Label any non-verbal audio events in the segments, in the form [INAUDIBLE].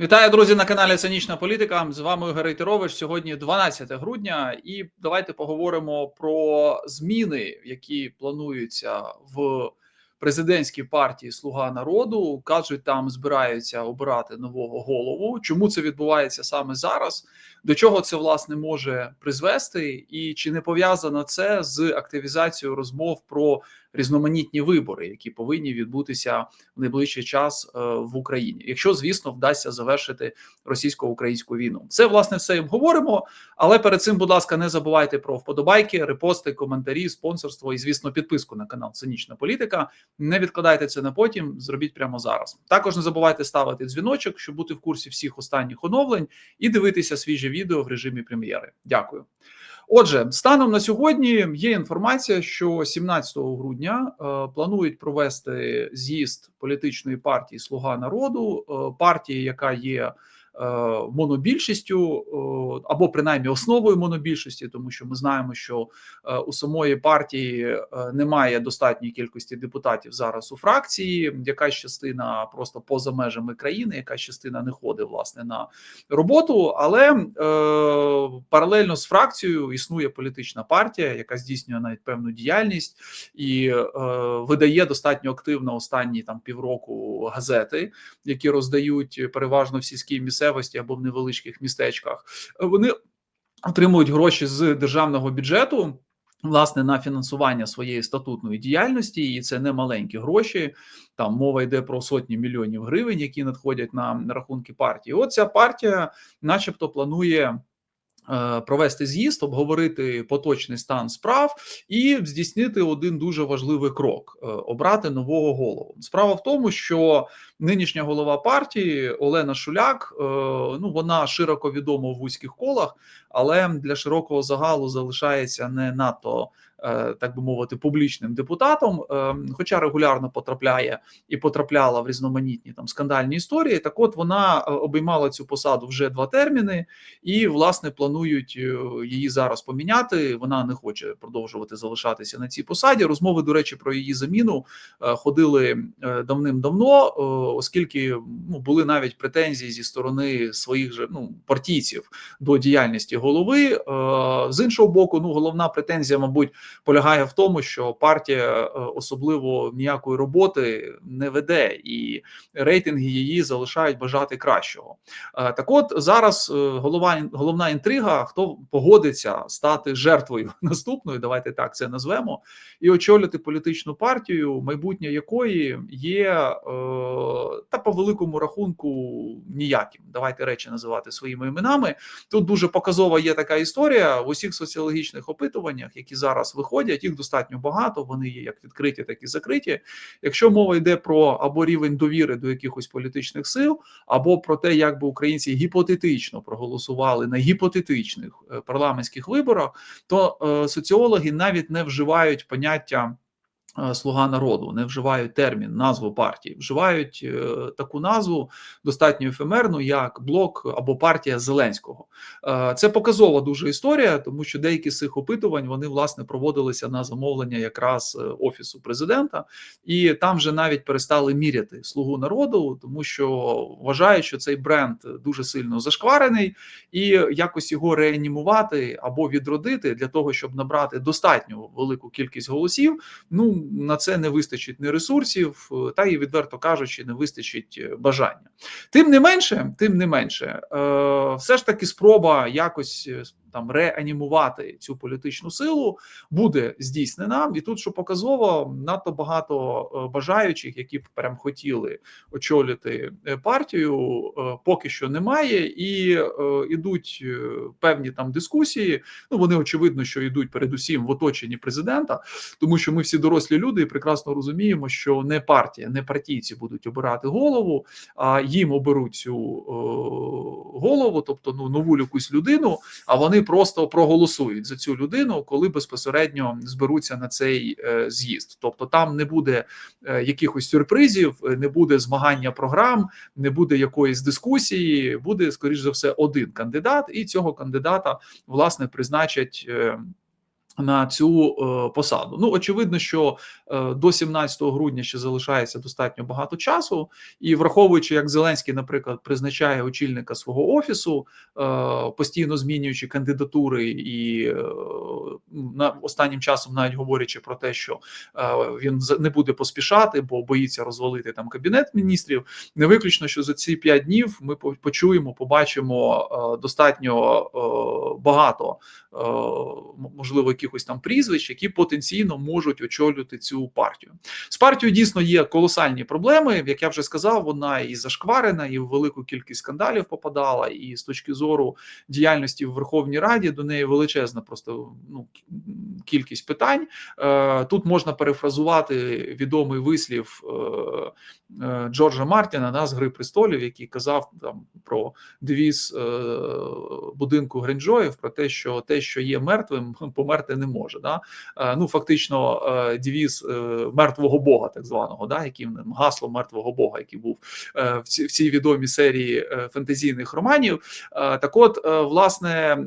Вітаю, друзі, на каналі Цинічна Політика. З вами Ігор Рейтерович. Сьогодні 12 грудня, і давайте поговоримо про зміни, які плануються в президентській партії Слуга народу. кажуть, там збираються обирати нового голову. Чому це відбувається саме зараз? До чого це власне може призвести, і чи не пов'язано це з активізацією розмов про різноманітні вибори, які повинні відбутися в найближчий час е, в Україні, якщо звісно вдасться завершити російсько-українську війну, це власне все і обговоримо. Але перед цим, будь ласка, не забувайте про вподобайки, репости, коментарі, спонсорство і, звісно, підписку на канал Цинічна Політика. Не відкладайте це на потім, зробіть прямо зараз. Також не забувайте ставити дзвіночок, щоб бути в курсі всіх останніх оновлень і дивитися свіжі відео в режимі прем'єри. Дякую. Отже, станом на сьогодні є інформація, що 17 грудня е, планують провести з'їзд політичної партії Слуга народу, е, партії, яка є монобільшістю е, або принаймні основою монобільшості, тому що ми знаємо, що е, у самої партії немає достатньої кількості депутатів зараз у фракції. Якась частина просто поза межами країни, якась частина не ходить власне на роботу, але е, паралельно з фракцією існує політична партія, яка здійснює навіть певну діяльність і е, видає достатньо активно останні там півроку газети, які роздають переважно в сільській місцевості місцевості або в невеличких містечках, вони отримують гроші з державного бюджету. Власне, на фінансування своєї статутної діяльності, і це не маленькі гроші. Там мова йде про сотні мільйонів гривень, які надходять на рахунки партії. От ця партія, начебто, планує Е, провести з'їзд, обговорити поточний стан справ і здійснити один дуже важливий крок: е, обрати нового голову. Справа в тому, що нинішня голова партії Олена Шуляк, е, ну вона широко відома в вузьких колах, але для широкого загалу залишається не надто. Е, так би мовити, публічним депутатом, е, хоча регулярно потрапляє і потрапляла в різноманітні там скандальні історії. Так, от вона е, обіймала цю посаду вже два терміни, і власне планують її зараз поміняти. Вона не хоче продовжувати залишатися на цій посаді. Розмови, до речі, про її заміну ходили давним-давно, оскільки ну були навіть претензії зі сторони своїх же ну партійців до діяльності голови. З іншого боку, ну головна претензія, мабуть полягає в тому, що партія е, особливо ніякої роботи не веде, і рейтинги її залишають бажати кращого. Е, так, от зараз е, голова головна інтрига: хто погодиться стати жертвою [LAUGHS] наступною, давайте так це назвемо, і очолити політичну партію, майбутнє якої є та по великому рахунку ніяким. Давайте речі називати своїми іменами. Тут дуже показова є така історія в усіх соціологічних опитуваннях, які зараз виходять, їх достатньо багато. Вони є як відкриті, так і закриті. Якщо мова йде про або рівень довіри до якихось політичних сил, або про те, як би українці гіпотетично проголосували на гіпотетичних е, парламентських виборах, то е, соціологи навіть не вживають поняття. Е, Слуга народу не вживають термін, назву партії, вживають е, таку назву достатньо ефемерну, як блок або партія Зеленського. Е, це показова дуже історія, тому що деякі з цих опитувань вони власне проводилися на замовлення якраз офісу президента, і там вже навіть перестали міряти слугу народу, тому що вважають, що цей бренд дуже сильно зашкварений, і якось його реанімувати або відродити для того, щоб набрати достатньо велику кількість голосів. Ну на це не вистачить ні ресурсів, е, та і відверто кажучи, не вистачить е, бажання. Тим не менше, тим не менше, е, все ж таки спроба якось там реанімувати цю політичну силу буде здійснена, і тут що показово надто багато е, бажаючих, які б прям хотіли очолити е, партію, е, поки що немає, і ідуть певні там дискусії. Ну вони очевидно, що йдуть передусім в оточенні президента, тому що ми всі дорослі люди і прекрасно розуміємо, що не партія, не партійці будуть обирати голову, а їм оберуть цю голову, тобто ну нову якусь людину. А вони просто проголосують за цю людину, коли безпосередньо зберуться на цей е, з'їзд. Тобто там не буде е, якихось сюрпризів, не буде змагання програм, не буде якоїсь дискусії. Буде скоріш за все один кандидат, і цього кандидата власне призначать. На цю е, посаду. Ну очевидно, що е, до 17 грудня ще залишається достатньо багато часу, і враховуючи, як Зеленський, наприклад, призначає очільника свого офісу, е, постійно змінюючи кандидатури, і е, на останнім часом навіть говорячи про те, що е, він не буде поспішати, бо боїться розвалити там кабінет міністрів. Не виключно, що за ці п'ять днів ми почуємо, побачимо е, достатньо е, багато можливо якихось там прізвищ, які потенційно можуть очолювати цю партію. З партією дійсно є колосальні проблеми. Як я вже сказав, вона і зашкварена, і в велику кількість скандалів попадала. І з точки зору діяльності в Верховній Раді до неї величезна просто ну кількість питань. Е, Тут можна перефразувати відомий вислів е, е, Джорджа Мартіна да, з Гри престолів, який казав там про девіз будинку Гринджоїв про те, що те, що є мертвим, [LAUGHS] померти не може. Да? Ну фактично, девіз мертвого Бога, так званого, да, яким гасло мертвого Бога, який був в ці- в цій відомій серії фентезійних романів. Так, от, власне,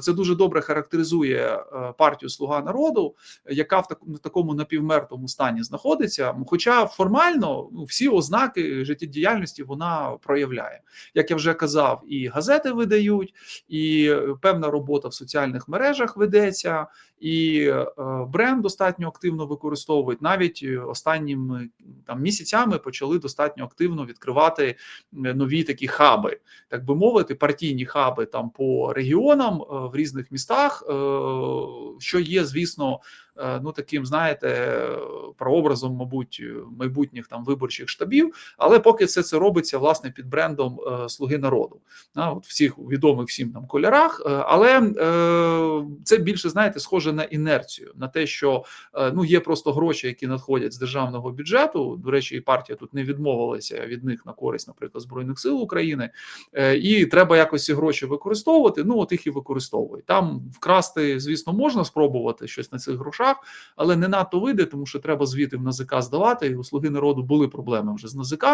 це дуже добре характеризує партію Слуга народу, яка в такому напівмертвому стані знаходиться. Хоча формально ну, всі ознаки життєдіяльності вона проявляє. Як я вже казав, і газети видають, і е, певна робота в соціальних мережах ведеться, і е, бренд достатньо активно використовують. Навіть е, останніми там місяцями почали достатньо активно відкривати е, нові такі хаби, так би мовити, партійні хаби там по регіонам е, в різних містах, е, що є, звісно, ну таким, знаєте, е, прообразом, мабуть, е, майбутніх там виборчих штабів. Але поки все це робиться власне під брендом е, Слуги народу, на от всіх відомих всім там кольорах. Е, Але е, це більше знаєте, схоже на інерцію, на те, що е, ну є просто гроші, які надходять з державного бюджету. До речі, і партія тут не відмовилася від них на користь, наприклад, збройних сил України, Е, і треба якось ці гроші використовувати. Ну от їх і використовують. Там вкрасти, звісно, можна спробувати щось на цих грошах, але не надто вийде, тому що треба звіти в НАЗК здавати. І у слуги народу були проблеми вже з НАЗК.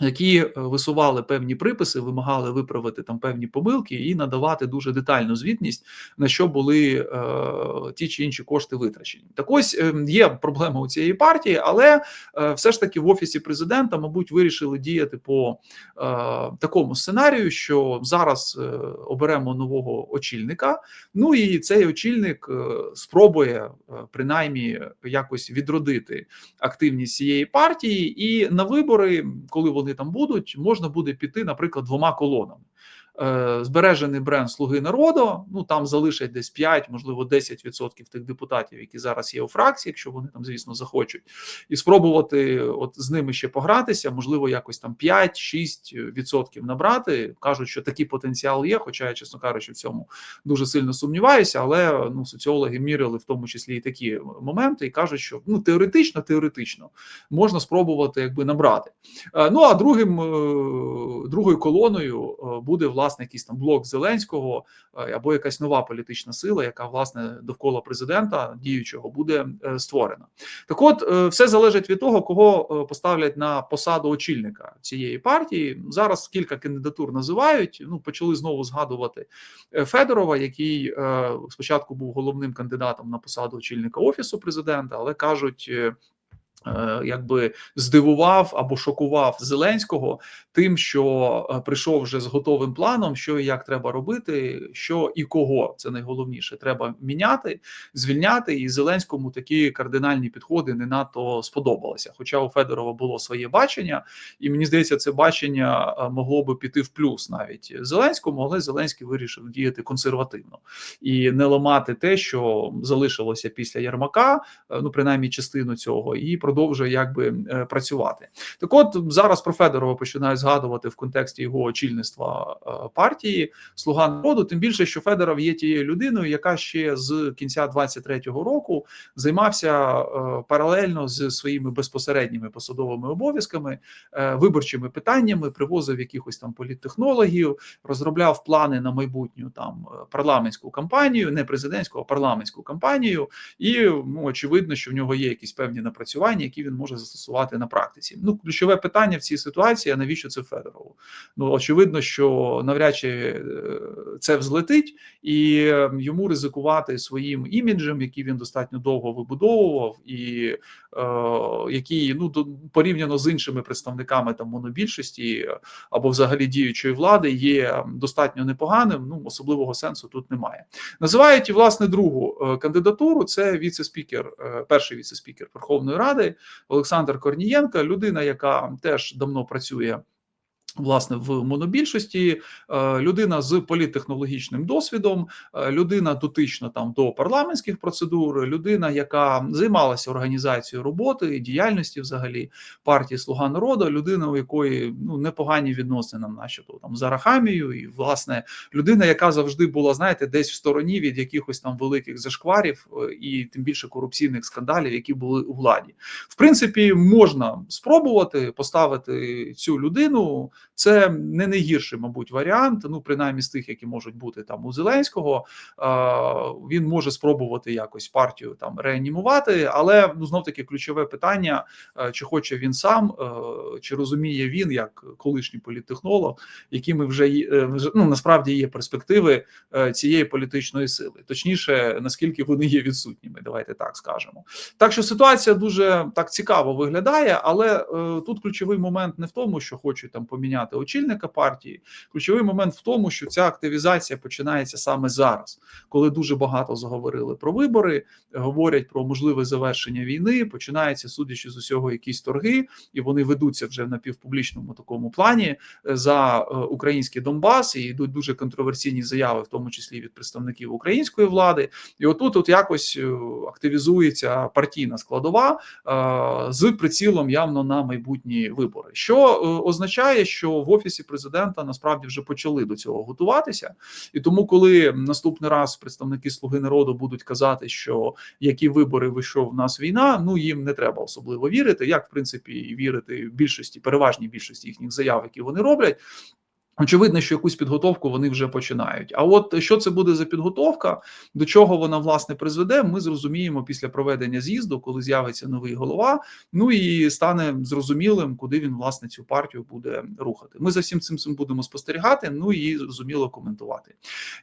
Які е, висували певні приписи, вимагали виправити там певні помилки і надавати дуже детальну звітність, на що були е, ті чи інші кошти витрачені. Так ось е, є проблема у цієї партії, але е, все ж таки в офісі президента, мабуть, вирішили діяти по е, такому сценарію, що зараз е, оберемо нового очільника. Ну і цей очільник е, спробує е, принаймні якось відродити активність цієї партії, і на вибори, коли вони там будуть, можна буде піти, наприклад, двома колонами. Е, Збережений бренд Слуги народу. Ну там залишать десь 5, можливо, 10% тих депутатів, які зараз є у фракції, якщо вони там, звісно, захочуть, і спробувати от з ними ще погратися, можливо, якось там 5-6% набрати. кажуть, що такий потенціал є. Хоча я, чесно кажучи, в цьому дуже сильно сумніваюся, але ну соціологи міряли в тому числі і такі моменти, і кажуть, що ну теоретично, теоретично можна спробувати якби набрати. Е, Ну а другим е, другою колоною буде власне якийсь там блок Зеленського е, або якась нова політична сила, яка власне довкола президента діючого буде е, створена. Так, от е, все залежить від того, кого поставлять на посаду очільника цієї партії. Зараз кілька кандидатур називають. Ну почали знову згадувати Федорова, який спочатку був головним кандидатом на посаду очільника офісу президента, але кажуть. Е, Якби здивував або шокував Зеленського тим, що е, прийшов вже з готовим планом, що і як треба робити, що і кого це найголовніше треба міняти, звільняти. І Зеленському такі кардинальні підходи не надто сподобалися. Хоча у Федорова було своє бачення, і мені здається, це бачення е, могло би піти в плюс навіть Зеленському, але Зеленський вирішив діяти консервативно і не ламати те, що залишилося після Єрмака, е, ну принаймні частину цього, і продовжує якби е, працювати. Так, от зараз про Федорова починають згадувати в контексті його очільництва е, партії Слуга народу. Тим більше, що Федоров є тією людиною, яка ще з кінця 23-го року займався е, паралельно з своїми безпосередніми посадовими обов'язками, виборчими питаннями, привозив якихось там політтехнологів, розробляв плани на майбутню там парламентську кампанію, не президентську, а парламентську кампанію. І ну очевидно, що в нього є якісь певні напрацювання питання, які він може застосувати на практиці. Ну, ключове питання в цій ситуації: а навіщо це Федорову? Ну очевидно, що навряд чи е, це взлетить, і е, йому ризикувати своїм іміджем, який він достатньо довго вибудовував, і е, який ну порівняно з іншими представниками там монобільшості е, або взагалі діючої влади є достатньо непоганим. Ну особливого сенсу тут немає. Називають власне другу е, кандидатуру. Це віце-спікер, перший віце-спікер Верховної Ради Олександр Корнієнко, людина, яка теж давно працює. Власне, в монобільшості е, людина з політтехнологічним досвідом, е, людина дотична там до парламентських процедур, людина, яка займалася організацією роботи, і діяльності взагалі партії Слуга народу, людина, у якої ну непогані відносини, начебто там з Арахамією, і власне людина, яка завжди була, знаєте, десь в стороні від якихось там великих зашкварів е, і тим більше корупційних скандалів, які були у владі. В принципі, можна спробувати поставити цю людину. Це не найгірший, мабуть, варіант. Ну, принаймні з тих, які можуть бути там у Зеленського. Він може спробувати якось партію там реанімувати, але ну знов таки ключове питання: е, чи хоче він сам, е, чи розуміє він як колишній політтехнолог, якими вже е, вже ну насправді є перспективи цієї політичної сили, точніше, наскільки вони є відсутніми. Давайте так скажемо. Так що ситуація дуже так цікаво виглядає, але тут ключовий момент не в тому, що хочуть там поміняти очільника партії. Ключовий момент в тому, що ця активізація починається саме зараз, коли дуже багато заговорили про вибори, говорять про можливе завершення війни. Починаються, судячи з усього, якісь торги, і вони ведуться вже в напівпублічному такому плані е, за е, український Донбас, і йдуть дуже контроверсійні заяви, в тому числі від представників української влади. І отут, от якось е, активізується партійна складова з прицілом явно на майбутні вибори, що означає, що в офісі президента насправді вже почали до цього готуватися, і тому, коли наступний раз представники Слуги народу будуть казати, що які вибори вийшов в нас війна, ну їм не треба особливо вірити, як в принципі вірити в більшості, переважній більшості їхніх заяв, які вони роблять. Очевидно, що якусь підготовку вони вже починають. А от що це буде за підготовка, до чого вона власне призведе, ми зрозуміємо після проведення з'їзду, коли з'явиться новий голова. Ну і стане зрозумілим, куди він власне цю партію буде рухати. Ми за всім цим цим будемо спостерігати. Ну і зрозуміло коментувати.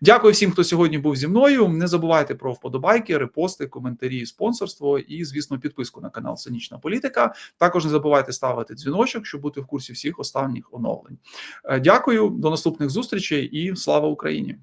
Дякую всім, хто сьогодні був зі мною. Не забувайте про вподобайки, репости, коментарі, спонсорство і, звісно, підписку на канал Цинічна Політика. Також не забувайте ставити дзвіночок, щоб бути в курсі всіх останніх оновлень. Е, До наступних зустрічей і слава Україні!